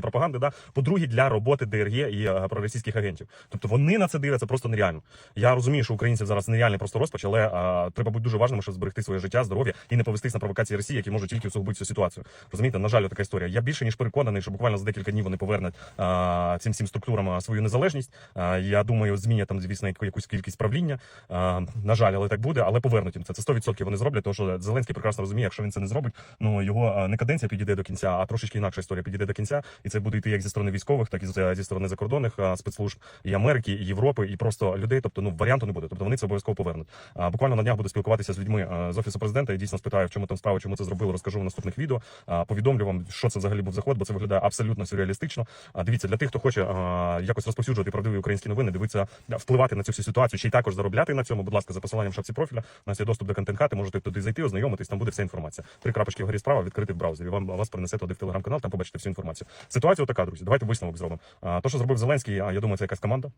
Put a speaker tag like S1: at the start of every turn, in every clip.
S1: пропаганди, да по-друге, для роботи ДРГ і е, проросійських агентів. Тобто вони на це дивляться просто нереально. Я розумію, що українців зараз нереальний просто розпач, але е, треба бути дуже важним, щоб зберегти своє життя, здоров'я і не повестись на провокації Росії, які можуть тільки усугубити цю ситуацію. Розумієте, на жаль, така історія. Я більше ніж переконаний, що буквально за декілька днів вони повернуть е, цим всім структурам свою незалежність. Е, я думаю, змінять там, звісно, якусь кількість правління. Е, на жаль, але так буде, але повернуть їм це. Це 100% вони зроблять, тому що Зеленський прекрасно розуміє, якщо він це не зробить, ну його не каденція підійде до кінця, а трошечки інакша історія підійде до кінця, і це буде йти як зі сторони військових, так і зі сторони закордонних спецслужб і Америки, і Європи, і просто людей. Тобто, ну варіанту не буде. Тобто вони це обов'язково повернуть. Буквально на днях буду спілкуватися з людьми з офісу президента і дійсно спитаю, в чому там справа, чому це зробили. Розкажу в наступних відео. Повідомлю вам, що це взагалі був заход, бо це виглядає абсолютно сюрреалістично. Дивіться, для тих, хто хоче якось розповсюджувати правдиві українські новини, дивитися, впливати на цю всю ситуацію, ще й також заробляти на цьому. Будь ласка, за посиланням в шапці профіля. У нас є доступ до контент хати. Можете туди зайти, ознайомитись. Там буде вся інформація. Три крапочки вгорі справа відкрити в браузері. Вам вас перенесе туди в телеграм-канал. Там побачите всю інформацію. Ситуація така, друзі. Давайте висновок зробимо. То, що зробив Зеленський, я думаю, це якась команда.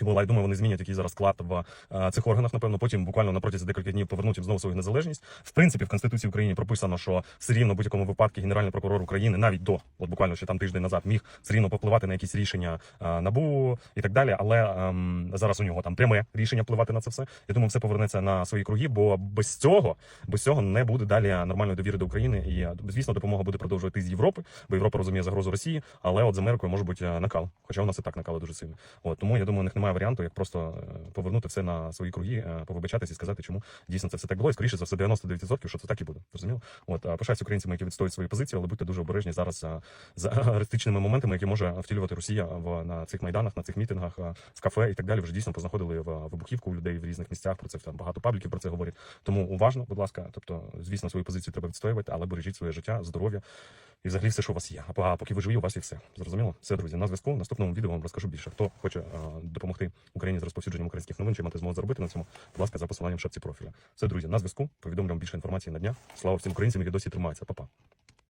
S1: І була, я думаю, вони змінять який зараз склад в а, цих органах. Напевно, потім буквально на протязі декілька днів повернуть їм знову свою незалежність. В принципі, в конституції України прописано, що все рівно в будь-якому випадку генеральний прокурор України навіть до от буквально ще там тиждень назад міг все рівно попливати на якісь рішення а, набу і так далі. Але ем, зараз у нього там пряме рішення впливати на це все. Я думаю, все повернеться на свої круги, бо без цього без цього не буде далі нормальної довіри до України. І е, звісно, допомога буде продовжувати з Європи, бо Європа розуміє загрозу Росії, але от з Америкою може бути е, накал. Хоча у нас і так накали дуже сильно. От тому я думаю, у них немає варіанту, як просто е, повернути все на свої круги, е, повибачатись і сказати, чому дійсно це все так було. І скоріше за все, 99%, що це так і буде. Розуміло? От пишаюсь українцями, які відстоюють свої позиції, але будьте дуже обережні зараз е, з аристичними моментами, які може втілювати Росія в на цих майданах, на цих мітингах, в кафе і так далі. Вже дійсно познаходили в вибухівку у людей в різних місцях. Про це там багато пабліків про це говорять. Тому уважно, будь ласка. Тобто, звісно, свою позицію треба відстоювати, але бережіть своє життя, здоров'я і взагалі все, що у вас є. А поки ви живі, у вас є все. Зрозуміло? Все, друзі. На зв'язку. В наступному відео вам розкажу більше. Хто хоче е, допомогти Україні з розповсюдженням українських новин, чи мати змогу заробити на цьому, будь ласка, за посиланням в шапці профіля. Все, друзі, на зв'язку. Повідомлю вам більше інформації на дня. Слава всім українцям, які досі тримаються. Па-па.